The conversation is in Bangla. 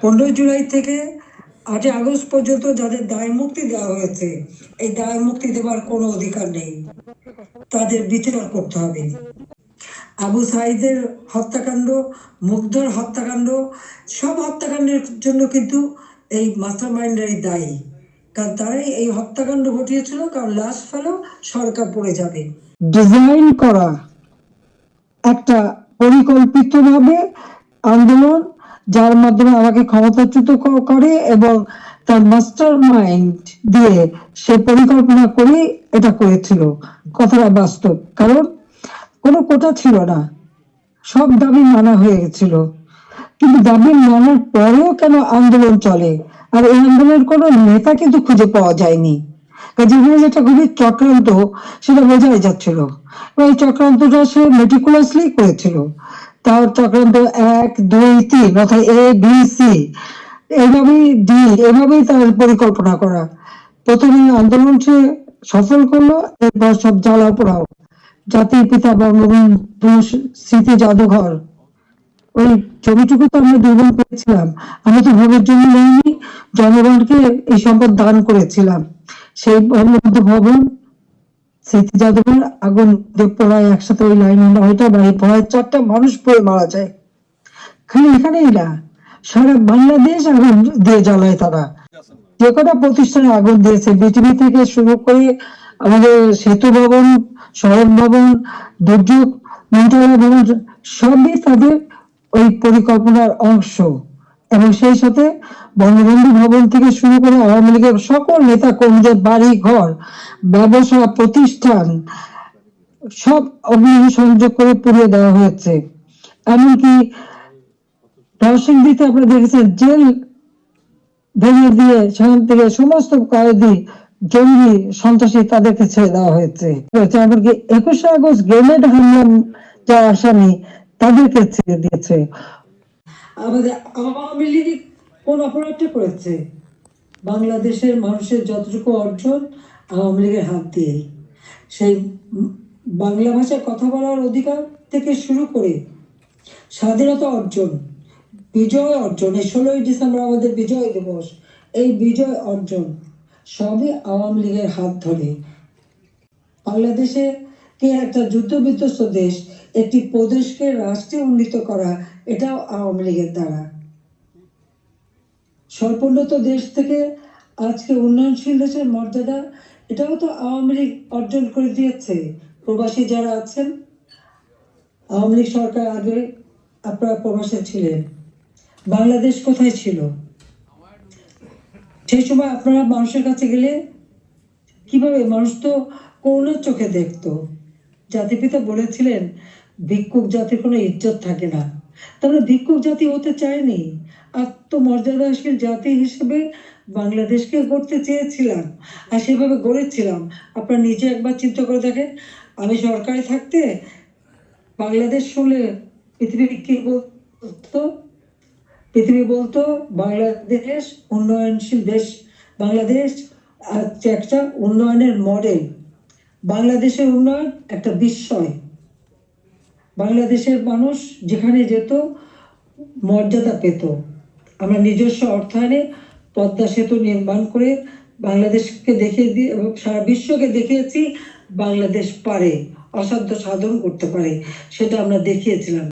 পনেরোই জুলাই থেকে আটই আগস্ট পর্যন্ত যাদের দায় মুক্তি দেওয়া হয়েছে, এই দায় মুক্তি দেওয়ার কোনো অধিকার নেই। তাদের বিচার করতে হবে। আবু সাইদের হত্যাকাণ্ড মুগ্ধর হত্যাকাণ্ড, সব হত্যাকাণ্ডের জন্য কিন্তু এই মাস্টার মাইন্ডারই দায়ী। কারণ তারাই এই হত্যাকাণ্ড ঘটিয়েছিল, কারণ লাশ ফেলো সরকার পড়ে যাবে। ডিজাইন করা একটা পরিকল্পিতভাবে আন্দোলন, যার মাধ্যমে আমাকে ক্ষমতাচ্যুত করে এবং তার মাস্টার মাইন্ড দিয়ে সে পরিকল্পনা করে এটা করেছিল। কথাটা বাস্তব। কারণ কোনো কোটা ছিল না। সব দাবি মানা হয়ে গেছিল। কিন্তু দাবি মানার পরেও কেন আন্দোলন চলে? আর এই আন্দোলনের কোনো নেতা কিন্তু খুঁজে পাওয়া যায়নি। যেখানে যেটা খুবই চক্রান্ত, সেটা বোঝাই যাচ্ছিল। এবং এই চক্রান্তটা সে মেটিকুলাসলি করেছিল। তার চক্রান্ত এক, দুই, তিন, অর্থাৎ এ বি সি এইভাবেই ডি এভাবেই তার পরিকল্পনা করা। প্রথমে আন্দোলন সে সফল করল, এরপর সব জ্বালা পোড়াও। জাতির পিতা বঙ্গবন্ধু স্মৃতি জাদুঘর। ওই ছবিটুকু তো আমরা দুর্বল পেয়েছিলাম। আমি তো ভোগের জন্য নেইনি, জনগণকে এই সম্পদ দান করেছিলাম। সেই বঙ্গবন্ধু ভবন স্মৃতি জাদুঘর আগুন যে পোড়ায় একসাথে ওই লাইন আমরা ওইটা বাড়ি পোড়ায় চারটা মানুষ পড়ে মারা যায়। খালি এখানেই না, সারা বাংলাদেশ আগুন দিয়ে জ্বালায় তারা। যে কটা প্রতিষ্ঠানে আগুন দিয়েছে বিটিভি থেকে শুরু করে আমাদের সেতু ভবন সড়ক ভবন, দুর্যোগ মন্ত্রণালয় ভবন, সবই তাদের ওই পরিকল্পনার অংশ। এবং সেই সাথে বঙ্গবন্ধু ভবন থেকে শুরু করে আওয়ামী লীগের সকল নেতা কর্মীদের বাড়ি ঘর ব্যবসা, প্রতিষ্ঠান সব অগ্নি সংযোগ করে পুড়িয়ে দেওয়া হয়েছে। এমনকি নরসিংদীতে আপনারা দেখেছেন, জেল ভেঙে দিয়ে সেখান থেকে সমস্ত কয়েদি জঙ্গি সন্ত্রাসী তাদেরকে ছেড়ে দেওয়া হয়েছে। এমনকি একুশে আগস্ট গ্রেনেড হামলা যা আসামি তাদেরকে ছেড়ে দিয়েছে। আমাদের আওয়ামী লীগ কোন অপরাধটা করেছে? বাংলাদেশের মানুষের যতটুকু অর্জন আওয়ামী লীগের হাত দিয়েই। সেই বাংলা ভাষায় কথা বলার অধিকার থেকে শুরু করে স্বাধীনতা অর্জন, বিজয় অর্জন, এই ষোলোই ডিসেম্বর আমাদের বিজয় দিবস, এই বিজয় অর্জন সবই আওয়ামী লীগের হাত ধরে। বাংলাদেশে কে একটা যুদ্ধ বিধ্বস্ত দেশ একটি প্রদেশকে রাষ্ট্রে উন্নীত করা, এটাও আওয়ামী লীগের দ্বারা। স্বল্পোন্নত দেশ থেকে আজকে উন্নয়নশীল দেশের মর্যাদা, এটাও তো আওয়ামী লীগ অর্জন করে দিয়েছে। প্রবাসী যারা আছেন, আওয়ামী লীগ সরকার আগে আপনারা প্রবাসে ছিলেন। বাংলাদেশ কোথায় ছিল? সেই সময় আপনারা মানুষের কাছে গেলে কীভাবে মানুষ তো করুণার চোখে দেখতো? জাতিপিতা বলেছিলেন, ভিক্ষুক জাতির কোনো ইজ্জত থাকে না। তারা ভিক্ষুক জাতি হতে চায়নি। আত্মমর্যাদাশীল জাতি হিসেবে বাংলাদেশকে গড়তে চেয়েছিলাম আর সেভাবে গড়েছিলাম। আপনারা নিজে একবার চিন্তা করে দেখেন, আমি সরকারে থাকতে বাংলাদেশ শুনলে পৃথিবী কি বলতো? পৃথিবী বলতো, বাংলাদেশ উন্নয়নশীল দেশ। বাংলাদেশ একটা উন্নয়নের মডেল বাংলাদেশের উন্নয়ন একটা বিস্ময়। বাংলাদেশের মানুষ যেখানে যেত, মর্যাদা পেত। আমরা নিজস্ব অর্থায়নে পদ্মা সেতু নির্মাণ করে বাংলাদেশকে দেখিয়ে দিয়ে এবং সারা বিশ্বকে দেখিয়েছি বাংলাদেশ পারে, অসাধ্য সাধন করতে পারে, সেটা আমরা দেখিয়েছিলাম।